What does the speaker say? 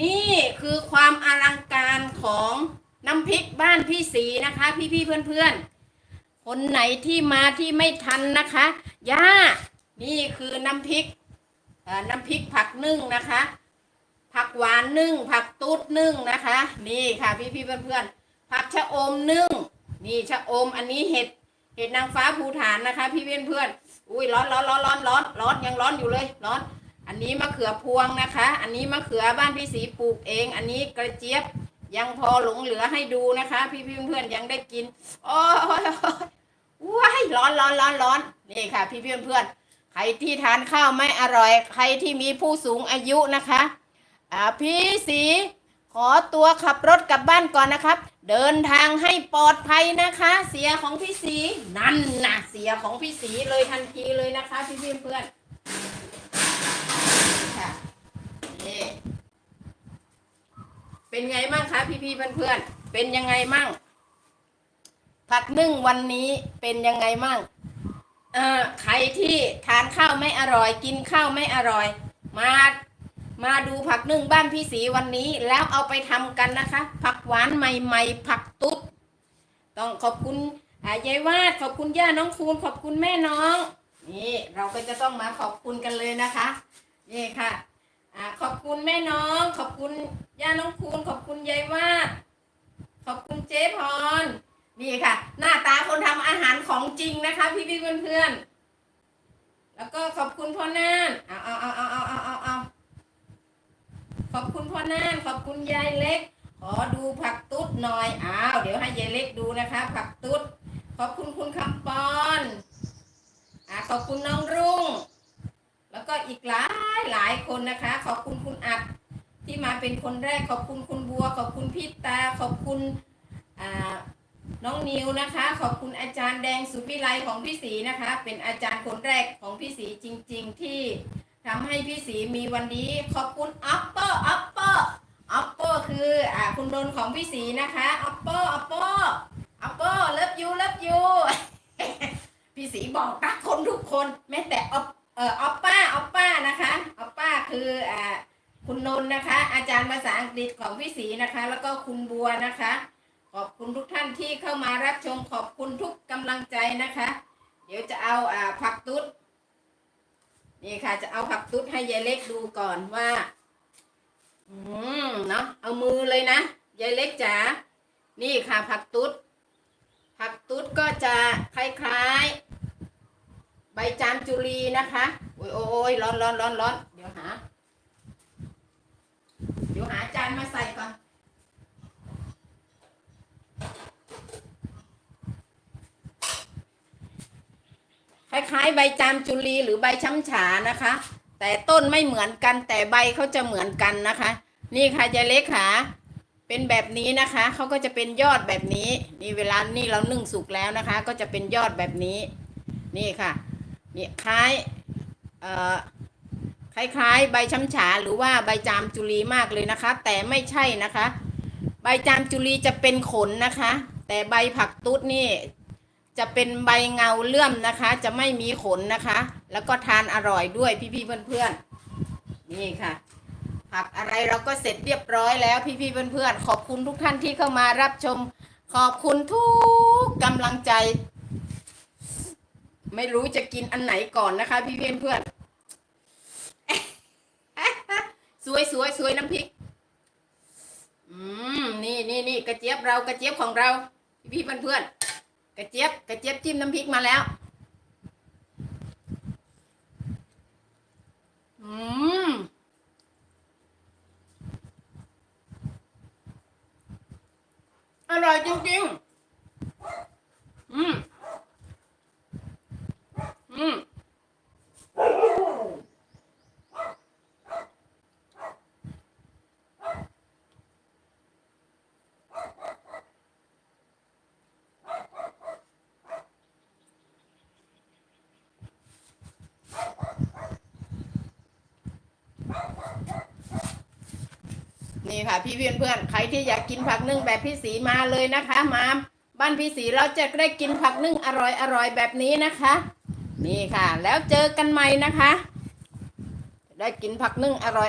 นี่คือความอลังการของน้ำพริกบ้านพี่สีนะคะ พี่พี่เพื่อนเพื่อนคนไหนที่มาที่ไม่ทันนะคะย่านี่คือน้ำพริกน้ำพริกผักนึ่งนะคะ ผักหวานนึ่ง ผักตุ๊ดนึ่งนะคะ นี่ค่ะพี่พี่เพื่อนเพื่อนผักชะอมนึ่ง นี่ชะอมอันนี้เห็ดเห็ดนางฟ้าภูฐานนะคะ พี่เพื่อนเพื่อนอุ้ยร้อนร้อนร้อนร้อนร้อนร้อนยังร้อนอยู่เลยร้อน อันนี้มะเขือพวงนะคะ อันนี้มะเขือบ้านพี่สีปลูกเอง อันนี้กระเจี๊ยบยังพอหลงเหลือให้ดูนะคะ พี่พี่เพื่อนๆยังได้กินโอ้ยว้ายร้อนร้อนร้อนร้อนนี่ค่ะ พี่เพื่อนเพื่อนๆใครที่ทานข้าวไม่อร่อย ใครที่มีผู้สูงอายุนะคะอ่าพี่สีขอตัวขับรถกลับบ้านก่อนนะครับ เดินทางให้ปลอดภัยนะคะ เสียของพี่สีนั่นนะเสียของพี่สีเลยทันทีเลยนะคะ พี่เพื่อนเพื่อนๆ ค่ะนี่ เป็นไงมั่งคะพี่พี่ๆเพื่อนเป็นยังไงมั่ง ผักนึ่งวันนี้เป็นยังไงมั่งเอ่อใครที่ทานข้าวไม่อร่อย กินข้าวไม่อร่อย มามาดูผักนึ่งบ้านพี่สีวันนี้ แล้วเอาไปทำกันนะคะ ผักหวานใหม่ๆ ผักตุ๊ดต้องขอบคุณยายวาดขอบคุณย่าน้องคูณขอบคุณแม่น้อง นี่เราก็จะต้องมาขอบคุณกันเลยนะคะ นี่ค่ะ อขอบคุณแม่น้อง ขอบคุณย่าน้องคูณขอบคุณยายวาดขอบคุณเจ๊พรนี่ค่ะ หน้าตาคนทำอาหารของจริงนะคะ พี่พี่เพื่อนเพื่อนแล้วก็ขอบคุณพ่อน่านเอาเอาเอาเอาเอาเอาเอาขอบคุณพ่อน่านขอบคุณยายเล็ก ขอดูผักตุ๊ดหน่อยอ้าวเดี๋ยวให้ยายเล็กดูนะคะ ผักตุ๊ดขอบคุณคุณคำปอนอ่าขอบคุณน้องรุ่ง ก็อีกหลายหลายคนนะคะ ขอบคุณคุณอัดที่มาเป็นคนแรกขอบคุณคุณบัว ขอบคุณพี่ตา ขอบคุณน้องนิวนะคะ ขอบคุณอาจารย์แดงสุวิไลของพี่สีนะคะ เป็นอาจารย์คนแรกของพี่สีจริง ๆ ที่ทำให้พี่สีมีวันนี้ ขอบคุณอัปเปอร์อัปเปอร์อัปเปอร์คืออ่าคุณโดนของพี่สีนะคะอัปเปอร์อัปเปอร์อัปเปอร์เลิฟยูเลิฟยูพี่สีบอกรักคนทุกคนแม้แต่ออปเอ่อออปป้าออปป้านะคะออปป้า คุณนนท์นะคะ อาจารย์ภาษาอังกฤษของพี่สีนะคะ แล้วก็คุณบัวนะคะ ขอบคุณทุกท่านที่เข้ามารับชมขอบคุณทุกกำลังใจนะคะ เดี๋ยวจะเอาอ่าผักตุ๊ดนี่ค่ะ จะเอาผักตุ๊ดให้ยายเล็กดูก่อนว่า อืมเนาะเอามือเลยนะยายเล็กจ๋านี่ค่ะผักตุ๊ดผักตุ๊ดก็จะคล้ายๆ ใบจามจุลีนะคะ โอ้ยโอ้ยร้อนร้อนร้อนร้อนเดี๋ยวหา หาจานมาใส่ก่อน คล้ายๆ ใบจามจุลีหรือใบช้ำฉานะคะ แต่ต้นไม่เหมือนกันแต่ใบเขาจะเหมือนกันนะคะ นี่ค่ะยายเล็กค่ะเป็นแบบนี้นะคะเขาก็จะเป็นยอดแบบนี้ นี่เวลานี่เรานึ่งสุกแล้วนะคะ ก็จะเป็นยอดแบบนี้ นี่ค่ะนี่คล้ายเอ่อ คล้ายๆ ใบช้ำฉาหรือว่าใบจามจุลีมากเลยนะคะ แต่ไม่ใช่นะคะ ใบจามจุลีจะเป็นขนนะคะ แต่ใบผักตุ๊ดนี่จะเป็นใบเงาเลื่อมนะคะ จะไม่มีขนนะคะ แล้วก็ทานอร่อยด้วยพี่ๆเพื่อนๆนี่ค่ะ ผักอะไรเราก็เสร็จเรียบร้อยแล้วพี่ๆเพื่อนๆขอบคุณทุกท่านที่เข้ามารับชม ขอบคุณทุกกำลังใจ ไม่รู้จะกินอันไหนก่อนนะคะ พี่เพื่อนๆส วยสวยสวยน้ำพริก อืม นี่นี่นี่กระเจี๊ยบเรากระเจี๊ยบของเรา พี่ๆเพื่อนกระเจี๊ยบกระเจี๊ยบจิ้มน้ำพริกมาแล้ว อืมอร่อยจริงๆ อืม อืม นี่ ค่ะ พี่เพื่อนเพื่อนใครที่อยากกินผักนึ่งแบบพี่สีมาเลยนะคะมาบ้านพี่สีเราจะได้กินผักนึ่งอร่อยอร่อยแบบนี้นะคะ นี่ค่ะ แล้วเจอกันใหม่นะคะ ได้กินผักนึ่งอร่อย